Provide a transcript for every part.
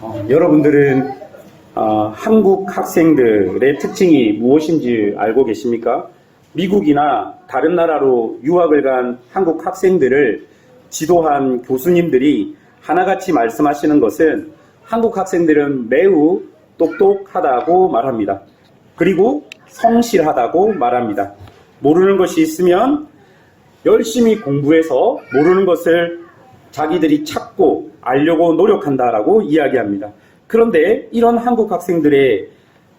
어, 여러분들은 어, 한국 학생들의 특징이 무엇인지 알고 계십니까? 미국이나 다른 나라로 유학을 간 한국 학생들을 지도한 교수님들이 하나같이 말씀하시는 것은 한국 학생들은 매우 똑똑하다고 말합니다. 그리고 성실하다고 말합니다. 모르는 것이 있으면 열심히 공부해서 모르는 것을 자기들이 찾고 알려고 노력한다라고 이야기합니다. 그런데 이런 한국 학생들의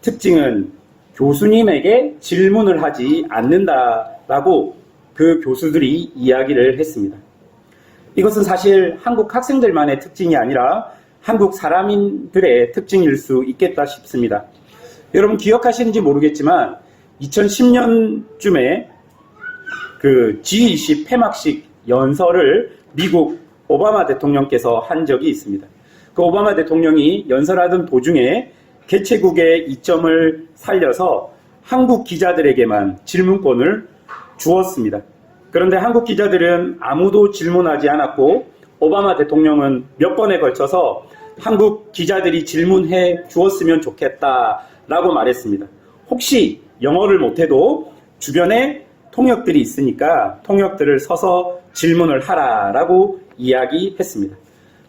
특징은 교수님에게 질문을 하지 않는다라고 그 교수들이 이야기를 했습니다. 이것은 사실 한국 학생들만의 특징이 아니라 한국 사람들의 특징일 수 있겠다 싶습니다. 여러분 기억하시는지 모르겠지만 2010년쯤에 그 G20 폐막식 연설을 미국 오바마 대통령께서 한 적이 있습니다. 그 오바마 대통령이 연설하던 도중에 개최국의 이점을 살려서 한국 기자들에게만 질문권을 주었습니다. 그런데 한국 기자들은 아무도 질문하지 않았고 오바마 대통령은 몇 번에 걸쳐서 한국 기자들이 질문해 주었으면 좋겠다라고 말했습니다. 혹시 영어를 못해도 주변에 통역들이 있으니까 통역들을 서서 질문을 하라라고 이야기했습니다.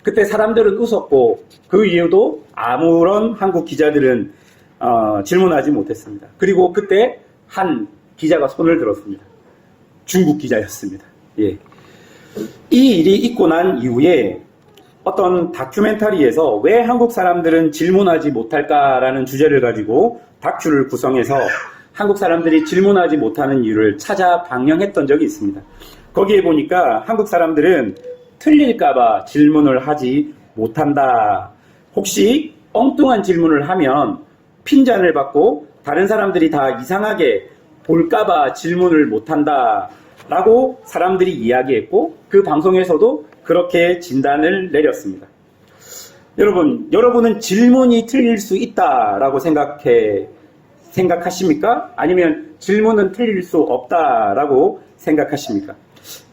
그때 사람들은 웃었고 그 이유도 아무런 한국 기자들은 어, 질문하지 못했습니다. 그리고 그때 한 기자가 손을 들었습니다. 중국 기자였습니다. 예. 이 일이 있고 난 이후에 어떤 다큐멘터리에서 왜 한국 사람들은 질문하지 못할까라는 주제를 가지고 다큐를 구성해서 한국 사람들이 질문하지 못하는 이유를 찾아 방영했던 적이 있습니다. 거기에 보니까 한국 사람들은 틀릴까봐 질문을 하지 못한다. 혹시 엉뚱한 질문을 하면 핀잔을 받고 다른 사람들이 다 이상하게 볼까봐 질문을 못한다. 라고 사람들이 이야기했고 그 방송에서도 그렇게 진단을 내렸습니다. 여러분, 여러분은 질문이 틀릴 수 있다라고 생각해, 생각하십니까? 아니면 질문은 틀릴 수 없다라고 생각하십니까?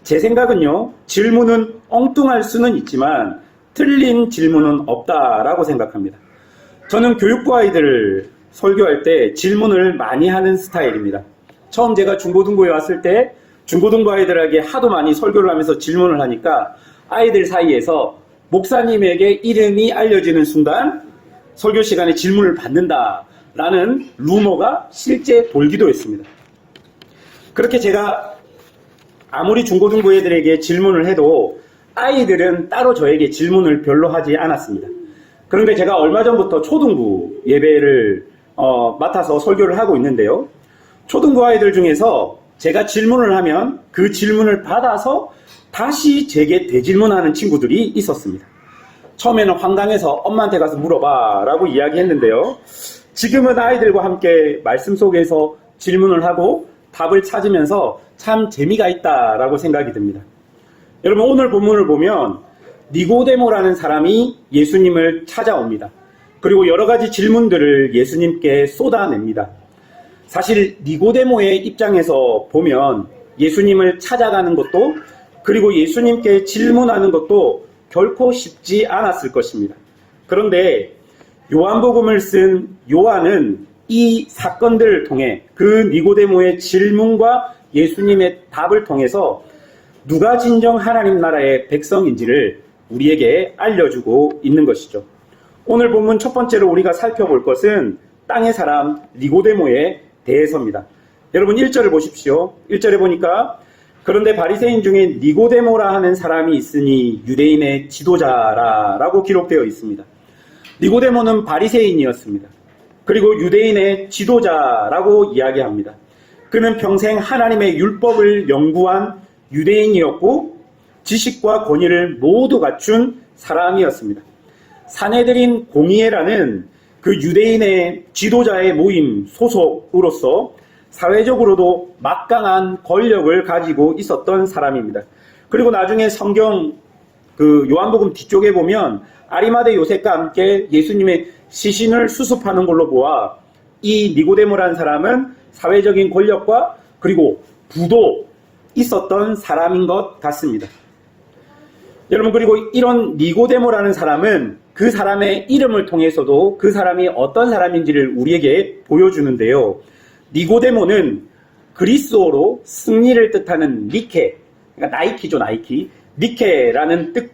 제 생각은요, 질문은 엉뚱할 수는 있지만 틀린 질문은 없다라고 생각합니다. 저는 교육부 아이들을 설교할 때 질문을 많이 하는 스타일입니다. 처음 제가 중고등부에 왔을 때 중고등부 아이들에게 하도 많이 설교를 하면서 질문을 하니까 아이들 사이에서 목사님에게 이름이 알려지는 순간 설교 시간에 질문을 받는다라는 루머가 실제 돌기도 했습니다. 그렇게 제가 아무리 중고등부 애들에게 질문을 해도 아이들은 따로 저에게 질문을 별로 하지 않았습니다. 그런데 제가 얼마 전부터 초등부 예배를 어, 맡아서 설교를 하고 있는데요. 초등부 아이들 중에서 제가 질문을 하면 그 질문을 받아서 다시 제게 대질문하는 친구들이 있었습니다. 처음에는 황당해서 엄마한테 가서 물어봐 라고 이야기했는데요. 지금은 아이들과 함께 말씀 속에서 질문을 하고 답을 찾으면서 참 재미가 있다라고 생각이 듭니다. 여러분 오늘 본문을 보면 니고데모라는 사람이 예수님을 찾아옵니다. 그리고 여러 가지 질문들을 예수님께 쏟아냅니다. 사실 니고데모의 입장에서 보면 예수님을 찾아가는 것도 그리고 예수님께 질문하는 것도 결코 쉽지 않았을 것입니다. 그런데 요한복음을 쓴 요한은 이 사건들을 통해 그 니고데모의 질문과 예수님의 답을 통해서 누가 진정 하나님 나라의 백성인지를 우리에게 알려주고 있는 것이죠. 오늘 본문 첫 번째로 우리가 살펴볼 것은 땅의 사람 니고데모의 대해서입니다. 여러분 1절을 보십시오. 1절에 보니까 그런데 바리새인 중에 니고데모라 하는 사람이 있으니 유대인의 지도자라라고 기록되어 있습니다. 니고데모는 바리새인이었습니다. 그리고 유대인의 지도자라고 이야기합니다. 그는 평생 하나님의 율법을 연구한 유대인이었고 지식과 권위를 모두 갖춘 사람이었습니다. 사내들인 공의회라는 그 유대인의 지도자의 모임 소속으로서 사회적으로도 막강한 권력을 가지고 있었던 사람입니다. 그리고 나중에 성경 그 요한복음 뒤쪽에 보면 아리마대 요셉과 함께 예수님의 시신을 수습하는 걸로 보아 이 니고데모라는 사람은 사회적인 권력과 그리고 부도 있었던 사람인 것 같습니다. 여러분 그리고 이런 니고데모라는 사람은 그 사람의 이름을 통해서도 그 사람이 어떤 사람인지를 우리에게 보여주는데요. 니고데모는 그리스어로 승리를 뜻하는 니케, 그러니까 나이키죠, 나이키. 니케라는 뜻,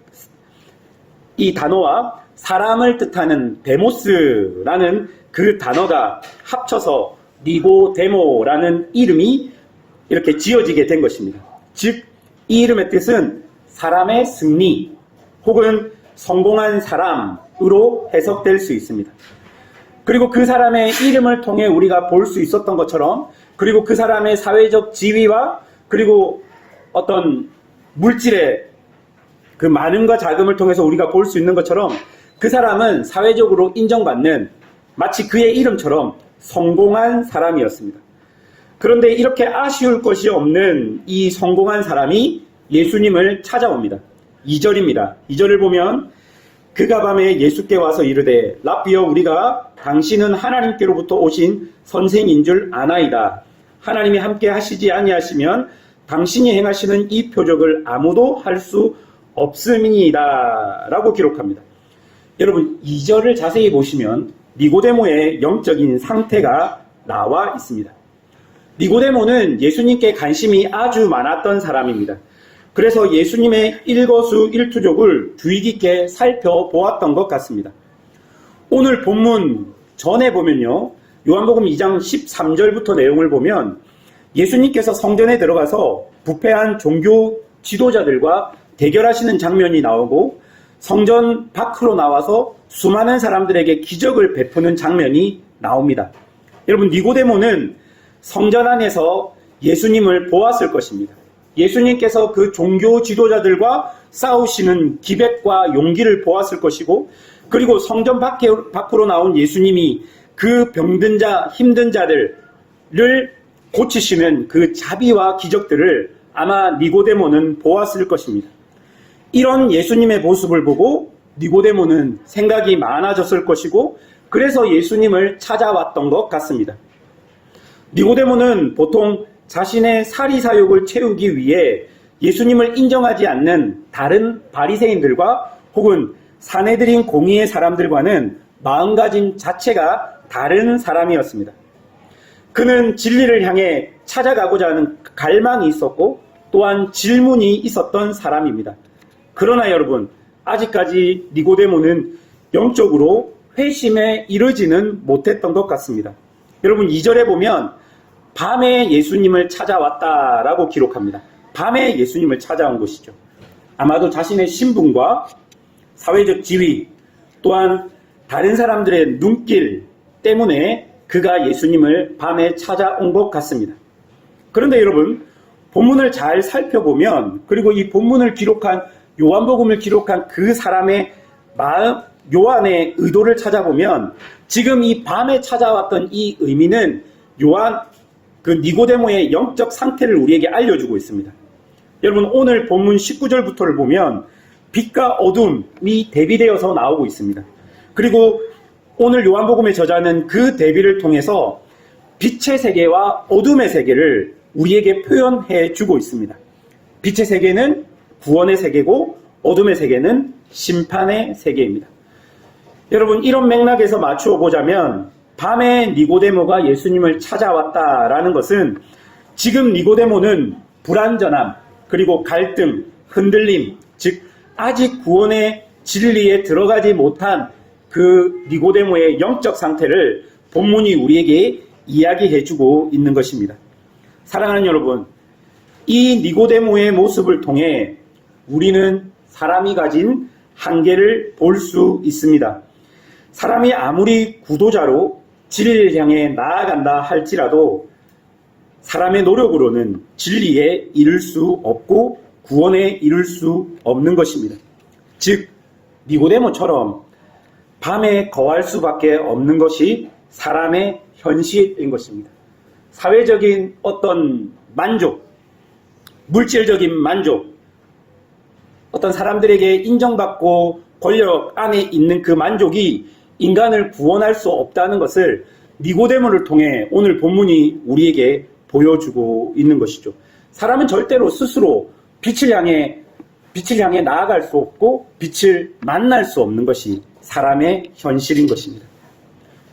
이 단어와 사람을 뜻하는 데모스라는 그 단어가 합쳐서 니고데모라는 이름이 이렇게 지어지게 된 것입니다. 즉, 이 이름의 뜻은 사람의 승리 혹은 성공한 사람으로 해석될 수 있습니다. 그리고 그 사람의 이름을 통해 우리가 볼 수 있었던 것처럼 그리고 그 사람의 사회적 지위와 그리고 어떤 물질의 그 많음과 자금을 통해서 우리가 볼 수 있는 것처럼 그 사람은 사회적으로 인정받는 마치 그의 이름처럼 성공한 사람이었습니다. 그런데 이렇게 아쉬울 것이 없는 이 성공한 사람이 예수님을 찾아옵니다. 2절입니다. 2절을 보면 그가 밤에 예수께 와서 이르되 라비어 우리가 당신은 하나님께로부터 오신 선생인 줄 아나이다. 하나님이 함께 하시지 아니하시면 당신이 행하시는 이 표적을 아무도 할 수 없음이니이다. 라고 기록합니다. 여러분 2절을 자세히 보시면 니고데모의 영적인 상태가 나와 있습니다. 니고데모는 예수님께 관심이 아주 많았던 사람입니다. 그래서 예수님의 일거수 일투족을 주의 깊게 살펴보았던 것 같습니다. 오늘 본문 전에 보면요. 요한복음 2장 13절부터 내용을 보면 예수님께서 성전에 들어가서 부패한 종교 지도자들과 대결하시는 장면이 나오고 성전 밖으로 나와서 수많은 사람들에게 기적을 베푸는 장면이 나옵니다. 여러분 니고데모는 성전 안에서 예수님을 보았을 것입니다. 예수님께서 그 종교 지도자들과 싸우시는 기백과 용기를 보았을 것이고 그리고 성전 밖에, 밖으로 나온 예수님이 그 병든 자, 힘든 자들을 고치시는 그 자비와 기적들을 아마 니고데모는 보았을 것입니다. 이런 예수님의 모습을 보고 니고데모는 생각이 많아졌을 것이고 그래서 예수님을 찾아왔던 것 같습니다. 니고데모는 보통 자신의 사리 사욕을 채우기 위해 예수님을 인정하지 않는 다른 바리새인들과 혹은 사내들인 공의의 사람들과는 마음가짐 자체가 다른 사람이었습니다. 그는 진리를 향해 찾아가고자 하는 갈망이 있었고 또한 질문이 있었던 사람입니다. 그러나 여러분 아직까지 니고데모는 영적으로 회심에 이르지는 못했던 것 같습니다. 여러분 2절에 보면 밤에 예수님을 찾아왔다라고 기록합니다. 밤에 예수님을 찾아온 것이죠. 아마도 자신의 신분과 사회적 지위 또한 다른 사람들의 눈길 때문에 그가 예수님을 밤에 찾아온 것 같습니다. 그런데 여러분, 본문을 잘 살펴보면, 그리고 이 본문을 기록한, 요한복음을 기록한 그 사람의 마음, 요한의 의도를 찾아보면, 지금 이 밤에 찾아왔던 이 의미는 요한, 그 니고데모의 영적 상태를 우리에게 알려주고 있습니다. 여러분, 오늘 본문 19절부터를 보면, 빛과 어둠이 대비되어서 나오고 있습니다. 그리고 오늘 요한복음의 저자는 그 대비를 통해서 빛의 세계와 어둠의 세계를 우리에게 표현해 주고 있습니다. 빛의 세계는 구원의 세계고 어둠의 세계는 심판의 세계입니다. 여러분 이런 맥락에서 맞추어 보자면 밤에 니고데모가 예수님을 찾아왔다라는 것은 지금 니고데모는 불완전함 그리고 갈등, 흔들림, 즉 아직 구원의 진리에 들어가지 못한 그 니고데모의 영적 상태를 본문이 우리에게 이야기해주고 있는 것입니다. 사랑하는 여러분, 이 니고데모의 모습을 통해 우리는 사람이 가진 한계를 볼 수 있습니다. 사람이 아무리 구도자로 진리를 향해 나아간다 할지라도 사람의 노력으로는 진리에 이를 수 없고 구원에 이를 수 없는 것입니다. 즉, 니고데모처럼 밤에 거할 수밖에 없는 것이 사람의 현실인 것입니다. 사회적인 어떤 만족, 물질적인 만족, 어떤 사람들에게 인정받고 권력 안에 있는 그 만족이 인간을 구원할 수 없다는 것을 니고데모를 통해 오늘 본문이 우리에게 보여주고 있는 것이죠. 사람은 절대로 스스로 빛을 향해 빛을 향해 나아갈 수 없고 빛을 만날 수 없는 것이 사람의 현실인 것입니다.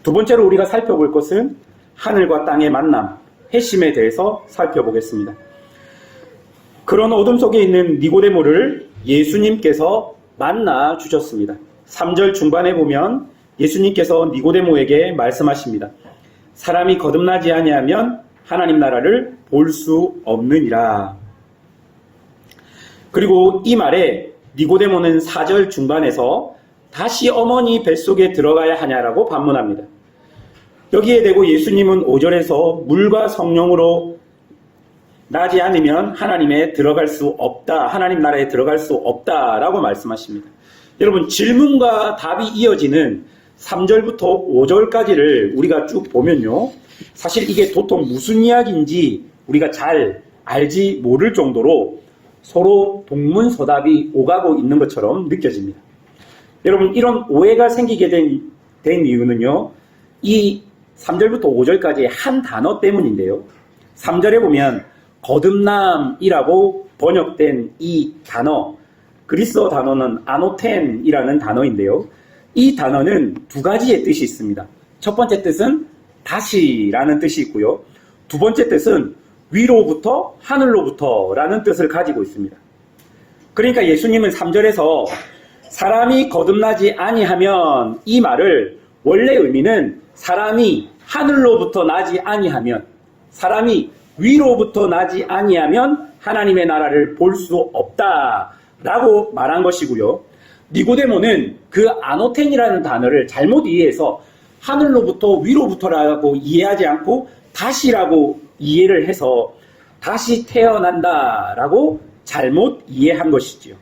두 번째로 우리가 살펴볼 것은 하늘과 땅의 만남, 회심에 대해서 살펴보겠습니다. 그런 어둠 속에 있는 니고데모를 예수님께서 만나 주셨습니다. 3절 중반에 보면 예수님께서 니고데모에게 말씀하십니다. 사람이 거듭나지 아니하면 하나님 나라를 볼 수 없느니라. 그리고 이 말에 니고데모는 4절 중반에서 다시 어머니 뱃속에 들어가야 하냐라고 반문합니다. 여기에 대고 예수님은 5절에서 물과 성령으로 나지 않으면 하나님에 들어갈 수 없다. 하나님 나라에 들어갈 수 없다라고 말씀하십니다. 여러분 질문과 답이 이어지는 3절부터 5절까지를 우리가 쭉 보면요. 사실 이게 도통 무슨 이야기인지 우리가 잘 알지 모를 정도로 서로 동문서답이 오가고 있는 것처럼 느껴집니다. 여러분 이런 오해가 생기게 된, 된 이유는요. 이 3절부터 5절까지의 한 단어 때문인데요. 3절에 보면 거듭남이라고 번역된 이 단어, 그리스어 단어는 아노텐이라는 단어인데요. 이 단어는 두 가지의 뜻이 있습니다. 첫 번째 뜻은 다시라는 뜻이 있고요. 두 번째 뜻은 위로부터 하늘로부터라는 뜻을 가지고 있습니다. 그러니까 예수님은 3절에서 사람이 거듭나지 아니하면 이 말을 원래 의미는 사람이 하늘로부터 나지 아니하면 사람이 위로부터 나지 아니하면 하나님의 나라를 볼 수 없다라고 말한 것이고요. 니고데모는 그 아노텐이라는 단어를 잘못 이해해서 하늘로부터 위로부터라고 이해하지 않고 다시라고 이해를 해서 다시 태어난다라고 잘못 이해한 것이지요.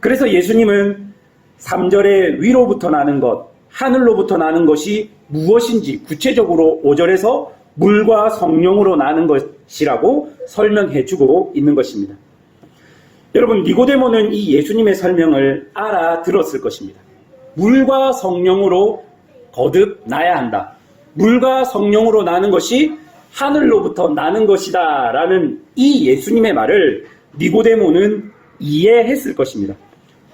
그래서 예수님은 3절에 위로부터 나는 것, 하늘로부터 나는 것이 무엇인지 구체적으로 5절에서 물과 성령으로 나는 것이라고 설명해 주고 있는 것입니다. 여러분, 니고데모는 이 예수님의 설명을 알아들었을 것입니다. 물과 성령으로 거듭 나야 한다. 물과 성령으로 나는 것이 하늘로부터 나는 것이다. 라는 이 예수님의 말을 니고데모는 이해했을 것입니다.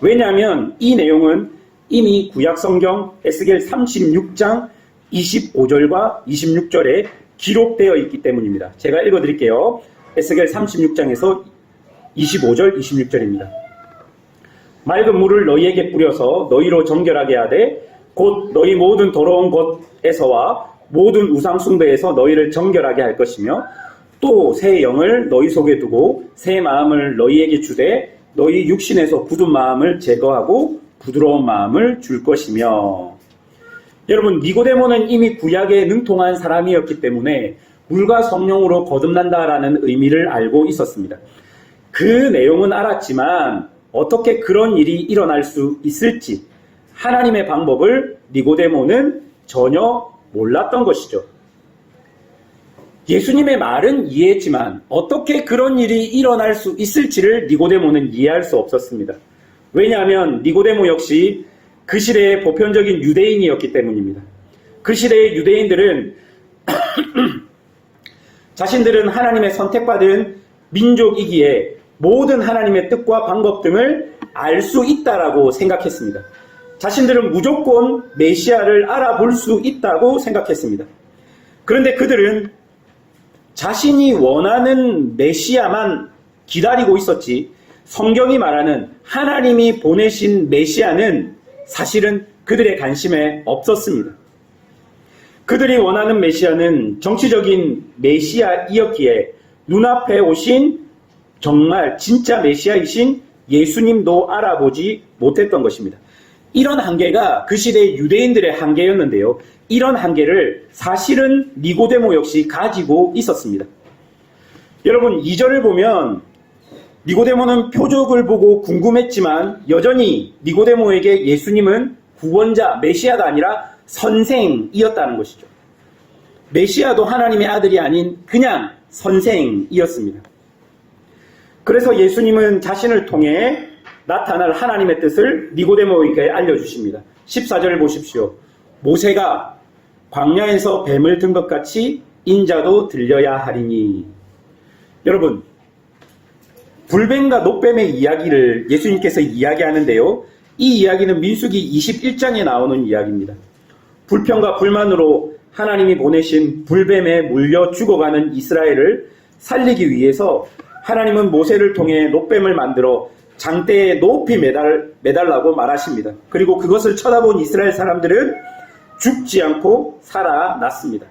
왜냐하면 이 내용은 이미 구약성경 에스겔 36장 25절과 26절에 기록되어 있기 때문입니다. 제가 읽어드릴게요. 에스겔 36장에서 25절, 26절입니다. 맑은 물을 너희에게 뿌려서 너희로 정결하게 하되 곧 너희 모든 더러운 것에서와 모든 우상 숭배에서 너희를 정결하게 할 것이며 또 새 영을 너희 속에 두고 새 마음을 너희에게 주되 너희 육신에서 굳은 마음을 제거하고 부드러운 마음을 줄 것이며 여러분 니고데모는 이미 구약에 능통한 사람이었기 때문에 물과 성령으로 거듭난다라는 의미를 알고 있었습니다. 그 내용은 알았지만 어떻게 그런 일이 일어날 수 있을지 하나님의 방법을 니고데모는 전혀 몰랐던 것이죠. 예수님의 말은 이해했지만 어떻게 그런 일이 일어날 수 있을지를 니고데모는 이해할 수 없었습니다. 왜냐하면 니고데모 역시 그 시대의 보편적인 유대인이었기 때문입니다. 그 시대의 유대인들은 자신들은 하나님의 선택받은 민족이기에 모든 하나님의 뜻과 방법 등을 알 수 있다라고 생각했습니다. 자신들은 무조건 메시아를 알아볼 수 있다고 생각했습니다. 그런데 그들은 자신이 원하는 메시아만 기다리고 있었지 성경이 말하는 하나님이 보내신 메시아는 사실은 그들의 관심에 없었습니다. 그들이 원하는 메시아는 정치적인 메시아이었기에 눈앞에 오신 정말 진짜 메시아이신 예수님도 알아보지 못했던 것입니다. 이런 한계가 그 시대의 유대인들의 한계였는데요. 이런 한계를 사실은 니고데모 역시 가지고 있었습니다. 여러분, 2절을 보면 니고데모는 표적을 보고 궁금했지만 여전히 니고데모에게 예수님은 구원자, 메시아가 아니라 선생이었다는 것이죠. 메시아도 하나님의 아들이 아닌 그냥 선생이었습니다. 그래서 예수님은 자신을 통해 나타날 하나님의 뜻을 니고데모에게 알려주십니다. 14절을 보십시오. 모세가 광야에서 뱀을 든 것 같이 인자도 들려야 하리니. 여러분, 불뱀과 녹뱀의 이야기를 예수님께서 이야기하는데요. 이 이야기는 민수기 21장에 나오는 이야기입니다. 불평과 불만으로 하나님이 보내신 불뱀에 물려 죽어가는 이스라엘을 살리기 위해서 하나님은 모세를 통해 노뱀을 만들어 장대에 높이 매달, 매달라고 말하십니다. 그리고 그것을 쳐다본 이스라엘 사람들은 죽지 않고 살아났습니다.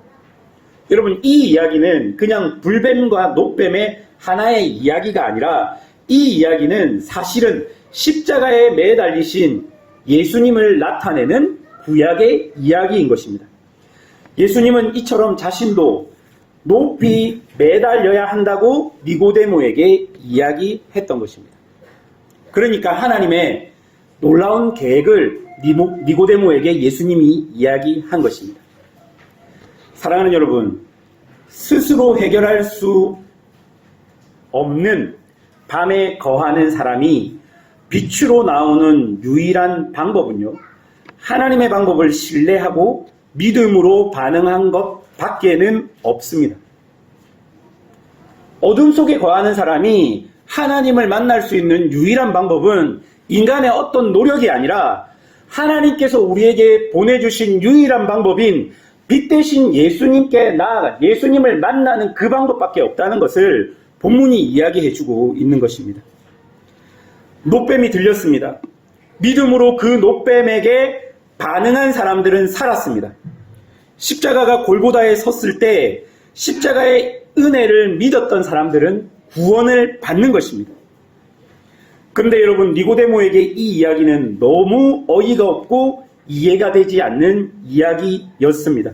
여러분, 이 이야기는 그냥 불뱀과 노뱀의 하나의 이야기가 아니라 이 이야기는 사실은 십자가에 매달리신 예수님을 나타내는 구약의 이야기인 것입니다. 예수님은 이처럼 자신도 높이 매달려야 한다고 니고데모에게 이야기했던 것입니다. 그러니까 하나님의 놀라운 계획을 니고데모에게 예수님이 이야기한 것입니다. 사랑하는 여러분, 스스로 해결할 수 없는 밤에 거하는 사람이 빛으로 나오는 유일한 방법은요, 하나님의 방법을 신뢰하고 믿음으로 반응한 것 밖에는 없습니다. 어둠 속에 거하는 사람이 하나님을 만날 수 있는 유일한 방법은 인간의 어떤 노력이 아니라 하나님께서 우리에게 보내주신 유일한 방법인 빛 대신 예수님께 나아가 예수님을 만나는 그 방법밖에 없다는 것을 본문이 이야기해주고 있는 것입니다. 노뱀이 들렸습니다. 믿음으로 그 노뱀에게 반응한 사람들은 살았습니다. 십자가가 골고다에 섰을 때 십자가의 은혜를 믿었던 사람들은 구원을 받는 것입니다. 그런데 여러분 니고데모에게 이 이야기는 너무 어이가 없고 이해가 되지 않는 이야기였습니다.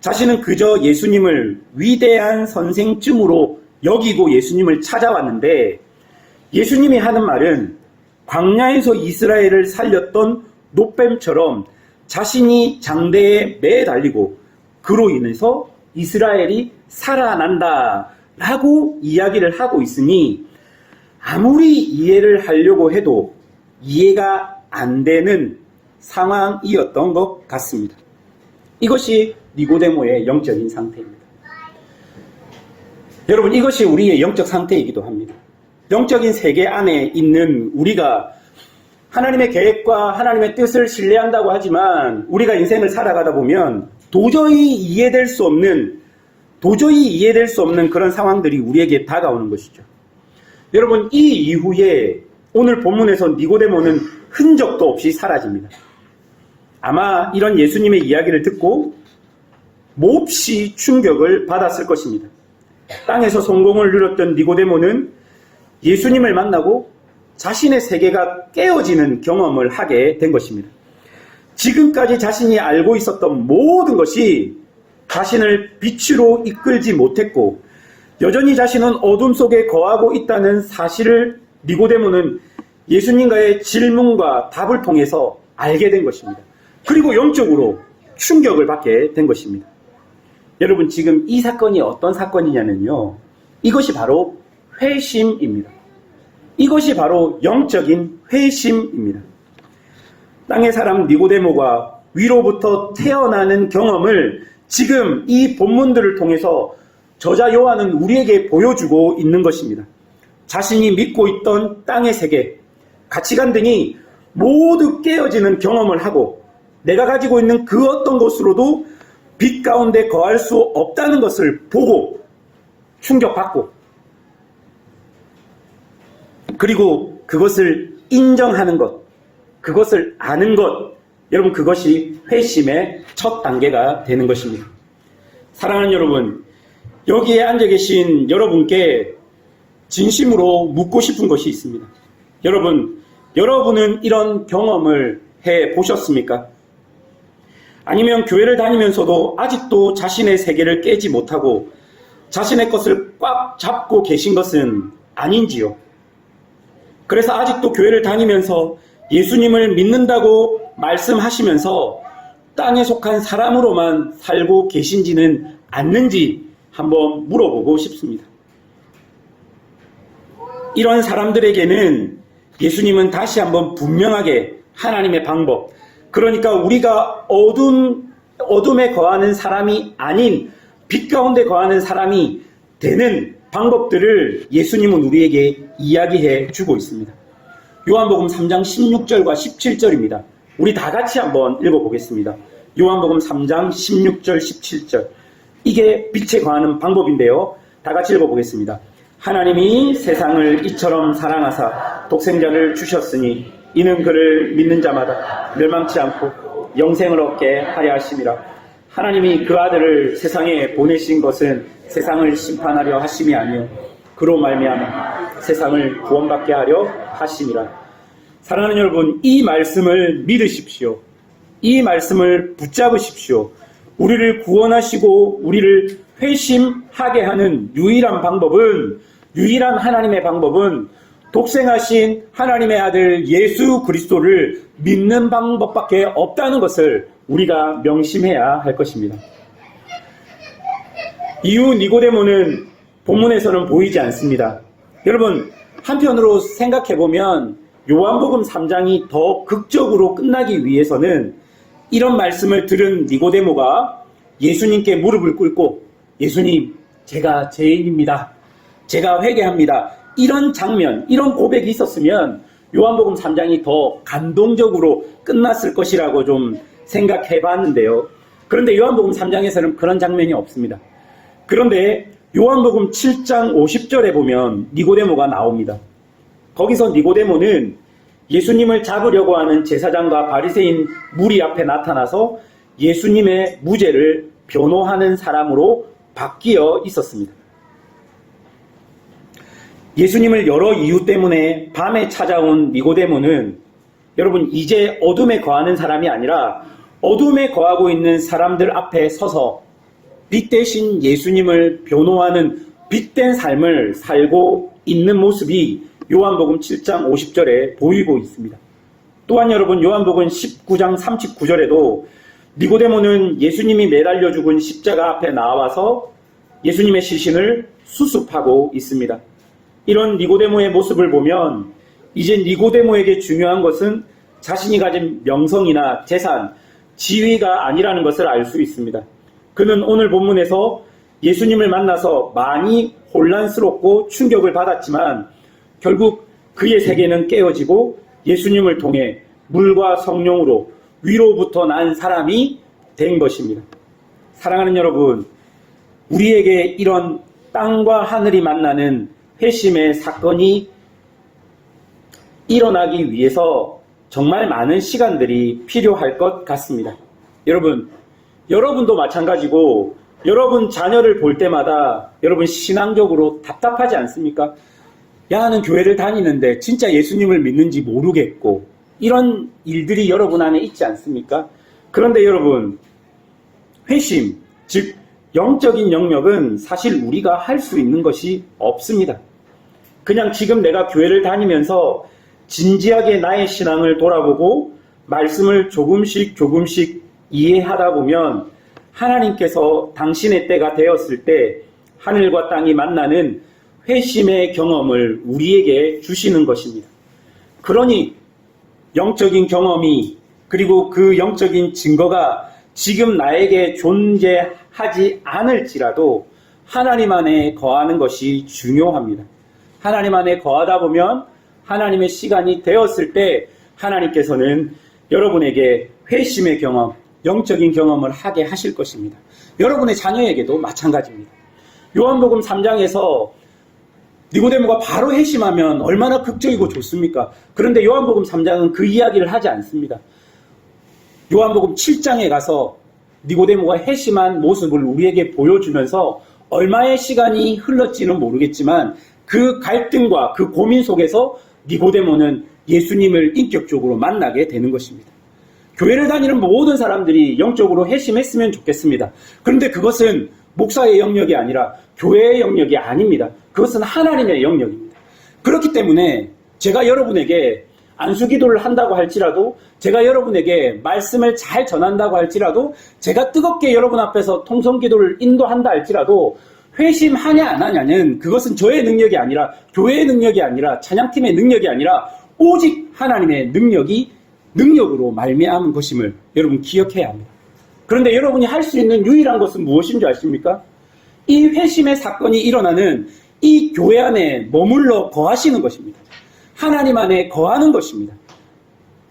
자신은 그저 예수님을 위대한 선생쯤으로 여기고 예수님을 찾아왔는데 예수님이 하는 말은 광야에서 이스라엘을 살렸던 노뱀처럼 자신이 장대에 매달리고 그로 인해서 이스라엘이 살아난다 라고 이야기를 하고 있으니 아무리 이해를 하려고 해도 이해가 안 되는 상황이었던 것 같습니다. 이것이 니고데모의 영적인 상태입니다. 여러분 이것이 우리의 영적 상태이기도 합니다. 영적인 세계 안에 있는 우리가 하나님의 계획과 하나님의 뜻을 신뢰한다고 하지만 우리가 인생을 살아가다 보면 도저히 이해될 수 없는 도저히 이해될 수 없는 그런 상황들이 우리에게 다가오는 것이죠. 여러분 이 이후에 오늘 본문에서 니고데모는 흔적도 없이 사라집니다. 아마 이런 예수님의 이야기를 듣고 몹시 충격을 받았을 것입니다. 땅에서 성공을 누렸던 니고데모는 예수님을 만나고 자신의 세계가 깨어지는 경험을 하게 된 것입니다. 지금까지 자신이 알고 있었던 모든 것이 자신을 빛으로 이끌지 못했고 여전히 자신은 어둠 속에 거하고 있다는 사실을 니고데모는 예수님과의 질문과 답을 통해서 알게 된 것입니다. 그리고 영적으로 충격을 받게 된 것입니다. 여러분 지금 이 사건이 어떤 사건이냐면요. 이것이 바로 회심입니다. 이것이 바로 영적인 회심입니다. 땅의 사람 니고데모가 위로부터 태어나는 경험을 지금 이 본문들을 통해서 저자 요한은 우리에게 보여주고 있는 것입니다. 자신이 믿고 있던 땅의 세계, 가치관 등이 모두 깨어지는 경험을 하고 내가 가지고 있는 그 어떤 것으로도 빛 가운데 거할 수 없다는 것을 보고 충격받고 그리고 그것을 인정하는 것, 그것을 아는 것, 여러분 그것이 회심의 첫 단계가 되는 것입니다. 사랑하는 여러분, 여기에 앉아 계신 여러분께 진심으로 묻고 싶은 것이 있습니다. 여러분, 여러분은 이런 경험을 해 보셨습니까? 아니면 교회를 다니면서도 아직도 자신의 세계를 깨지 못하고 자신의 것을 꽉 잡고 계신 것은 아닌지요? 그래서 아직도 교회를 다니면서 예수님을 믿는다고 말씀하시면서 땅에 속한 사람으로만 살고 계신지는 않는지 한번 물어보고 싶습니다. 이런 사람들에게는 예수님은 다시 한번 분명하게 하나님의 방법, 그러니까 우리가 어둠, 어둠에 거하는 사람이 아닌 빛 가운데 거하는 사람이 되는 방법들을 예수님은 우리에게 이야기해 주고 있습니다. 요한복음 3장 16절과 17절입니다. 우리 다 같이 한번 읽어보겠습니다. 요한복음 3장 16절, 17절. 이게 빛에 거하는 방법인데요. 다 같이 읽어보겠습니다. 하나님이 세상을 이처럼 사랑하사 독생자를 주셨으니 이는 그를 믿는 자마다 멸망치 않고 영생을 얻게 하려 하심이라. 하나님이 그 아들을 세상에 보내신 것은 세상을 심판하려 하심이 아니요 그로 말미암아 세상을 구원받게 하려 하심이라. 사랑하는 여러분, 이 말씀을 믿으십시오. 이 말씀을 붙잡으십시오. 우리를 구원하시고 우리를 회심하게 하는 유일한 방법은 유일한 하나님의 방법은 독생하신 하나님의 아들 예수 그리스도를 믿는 방법밖에 없다는 것을 우리가 명심해야 할 것입니다. 이후 니고데모는 본문에서는 보이지 않습니다. 여러분, 한편으로 생각해 보면 요한복음 3장이 더 극적으로 끝나기 위해서는 이런 말씀을 들은 니고데모가 예수님께 무릎을 꿇고 예수님, 제가 죄인입니다. 제가 회개합니다. 이런 장면, 이런 고백이 있었으면 요한복음 3장이 더 감동적으로 끝났을 것이라고 좀 생각해 봤는데요. 그런데 요한복음 3장에서는 그런 장면이 없습니다. 그런데 요한복음 7장 50절에 보면 니고데모가 나옵니다. 거기서 니고데모는 예수님을 잡으려고 하는 제사장과 바리새인 무리 앞에 나타나서 예수님의 무죄를 변호하는 사람으로 바뀌어 있었습니다. 예수님을 여러 이유 때문에 밤에 찾아온 니고데모는 여러분 이제 어둠에 거하는 사람이 아니라 어둠에 거하고 있는 사람들 앞에 서서 빛 대신 예수님을 변호하는 빛된 삶을 살고 있는 모습이 요한복음 7장 50절에 보이고 있습니다. 또한 여러분 요한복음 19장 39절에도 니고데모는 예수님이 매달려 죽은 십자가 앞에 나와서 예수님의 시신을 수습하고 있습니다. 이런 니고데모의 모습을 보면 이제 니고데모에게 중요한 것은 자신이 가진 명성이나 재산, 지위가 아니라는 것을 알 수 있습니다. 그는 오늘 본문에서 예수님을 만나서 많이 혼란스럽고 충격을 받았지만 결국 그의 세계는 깨어지고 예수님을 통해 물과 성령으로 위로부터 난 사람이 된 것입니다. 사랑하는 여러분, 우리에게 이런 땅과 하늘이 만나는 회심의 사건이 일어나기 위해서 정말 많은 시간들이 필요할 것 같습니다. 여러분, 여러분도 마찬가지고 여러분 자녀를 볼 때마다 여러분 신앙적으로 답답하지 않습니까? 야, 나는 교회를 다니는데 진짜 예수님을 믿는지 모르겠고 이런 일들이 여러분 안에 있지 않습니까? 그런데 여러분, 회심, 즉 영적인 영역은 사실 우리가 할 수 있는 것이 없습니다. 그냥 지금 내가 교회를 다니면서 진지하게 나의 신앙을 돌아보고 말씀을 조금씩 조금씩 이해하다 보면 하나님께서 당신의 때가 되었을 때 하늘과 땅이 만나는 회심의 경험을 우리에게 주시는 것입니다. 그러니 영적인 경험이 그리고 그 영적인 증거가 지금 나에게 존재하지 않을지라도 하나님 안에 거하는 것이 중요합니다. 하나님 안에 거하다 보면 하나님의 시간이 되었을 때 하나님께서는 여러분에게 회심의 경험, 영적인 경험을 하게 하실 것입니다. 여러분의 자녀에게도 마찬가지입니다. 요한복음 3장에서 니고데모가 바로 회심하면 얼마나 극적이고 좋습니까? 그런데 요한복음 3장은 그 이야기를 하지 않습니다. 요한복음 7장에 가서 니고데모가 회심한 모습을 우리에게 보여주면서 얼마의 시간이 흘렀지는 모르겠지만 그 갈등과 그 고민 속에서 니고데모는 예수님을 인격적으로 만나게 되는 것입니다. 교회를 다니는 모든 사람들이 영적으로 회심했으면 좋겠습니다. 그런데 그것은 목사의 영역이 아니라 교회의 영역이 아닙니다. 그것은 하나님의 영역입니다. 그렇기 때문에 제가 여러분에게 안수 기도를 한다고 할지라도 제가 여러분에게 말씀을 잘 전한다고 할지라도 제가 뜨겁게 여러분 앞에서 통성 기도를 인도한다 할지라도 회심하냐 안 하냐는 그것은 저의 능력이 아니라 교회의 능력이 아니라 찬양팀의 능력이 아니라 오직 하나님의 능력이 능력으로 말미암은 것임을 여러분 기억해야 합니다. 그런데 여러분이 할 수 있는 유일한 것은 무엇인 줄 아십니까? 이 회심의 사건이 일어나는 이 교회 안에 머물러 거하시는 것입니다. 하나님 안에 거하는 것입니다.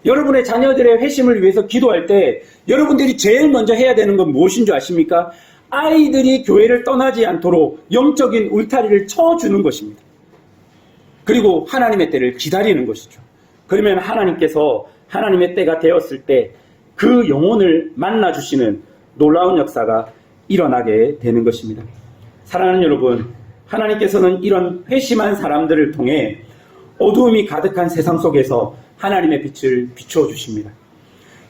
여러분의 자녀들의 회심을 위해서 기도할 때 여러분들이 제일 먼저 해야 되는 건 무엇인 줄 아십니까? 아이들이 교회를 떠나지 않도록 영적인 울타리를 쳐주는 것입니다. 그리고 하나님의 때를 기다리는 것이죠. 그러면 하나님께서 하나님의 때가 되었을 때 그 영혼을 만나주시는 놀라운 역사가 일어나게 되는 것입니다. 사랑하는 여러분, 하나님께서는 이런 회심한 사람들을 통해 어두움이 가득한 세상 속에서 하나님의 빛을 비추어 주십니다.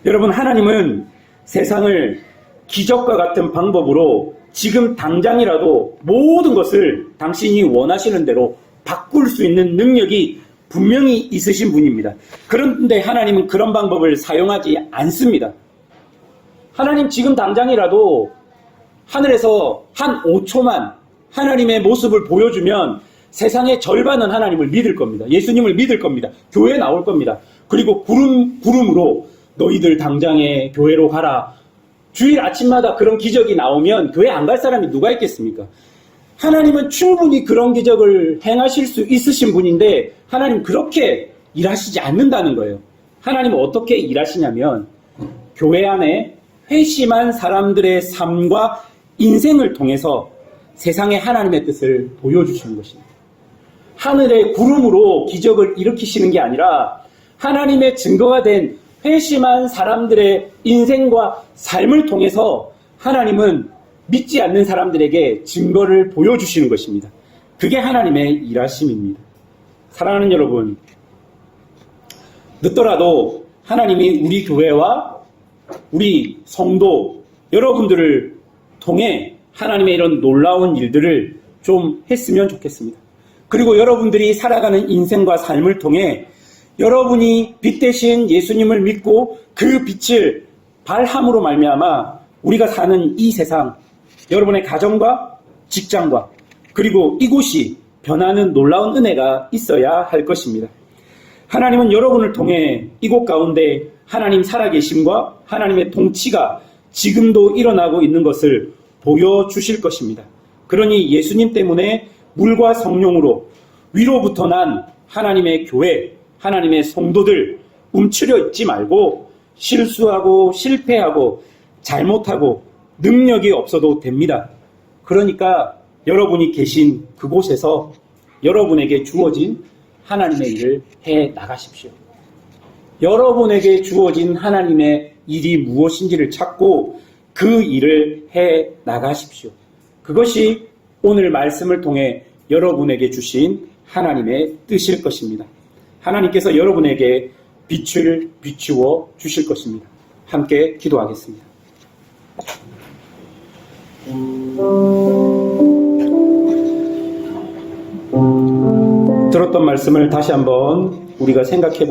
여러분, 하나님은 세상을 기적과 같은 방법으로 지금 당장이라도 모든 것을 당신이 원하시는 대로 바꿀 수 있는 능력이 분명히 있으신 분입니다. 그런데 하나님은 그런 방법을 사용하지 않습니다. 하나님 지금 당장이라도 하늘에서 한 5초만 하나님의 모습을 보여주면 세상의 절반은 하나님을 믿을 겁니다. 예수님을 믿을 겁니다. 교회에 나올 겁니다. 그리고 구름, 구름으로 너희들 당장에 교회로 가라. 주일 아침마다 그런 기적이 나오면 교회 안 갈 사람이 누가 있겠습니까? 하나님은 충분히 그런 기적을 행하실 수 있으신 분인데 하나님 그렇게 일하시지 않는다는 거예요. 하나님은 어떻게 일하시냐면 교회 안에 회심한 사람들의 삶과 인생을 통해서 세상에 하나님의 뜻을 보여주시는 것입니다. 하늘의 구름으로 기적을 일으키시는 게 아니라 하나님의 증거가 된 회심한 사람들의 인생과 삶을 통해서 하나님은 믿지 않는 사람들에게 증거를 보여주시는 것입니다. 그게 하나님의 일하심입니다. 사랑하는 여러분, 늦더라도 하나님이 우리 교회와 우리 성도 여러분들을 통해 하나님의 이런 놀라운 일들을 좀 했으면 좋겠습니다. 그리고 여러분들이 살아가는 인생과 삶을 통해 여러분이 빛 대신 예수님을 믿고 그 빛을 발함으로 말미암아 우리가 사는 이 세상 여러분의 가정과 직장과 그리고 이곳이 변하는 놀라운 은혜가 있어야 할 것입니다. 하나님은 여러분을 통해 이곳 가운데 하나님 살아계심과 하나님의 통치가 지금도 일어나고 있는 것을 보여주실 것입니다. 그러니 예수님 때문에 물과 성령으로 위로부터 난 하나님의 교회, 하나님의 성도들 움츠려 있지 말고 실수하고 실패하고 잘못하고 능력이 없어도 됩니다. 그러니까 여러분이 계신 그곳에서 여러분에게 주어진 하나님의 일을 해 나가십시오. 여러분에게 주어진 하나님의 일이 무엇인지를 찾고 그 일을 해 나가십시오. 그것이 오늘 말씀을 통해 여러분에게 주신 하나님의 뜻일 것입니다. 하나님께서 여러분에게 빛을 비추어 주실 것입니다. 함께 기도하겠습니다. 들었던 말씀을 다시 한번 우리가 생각해 보시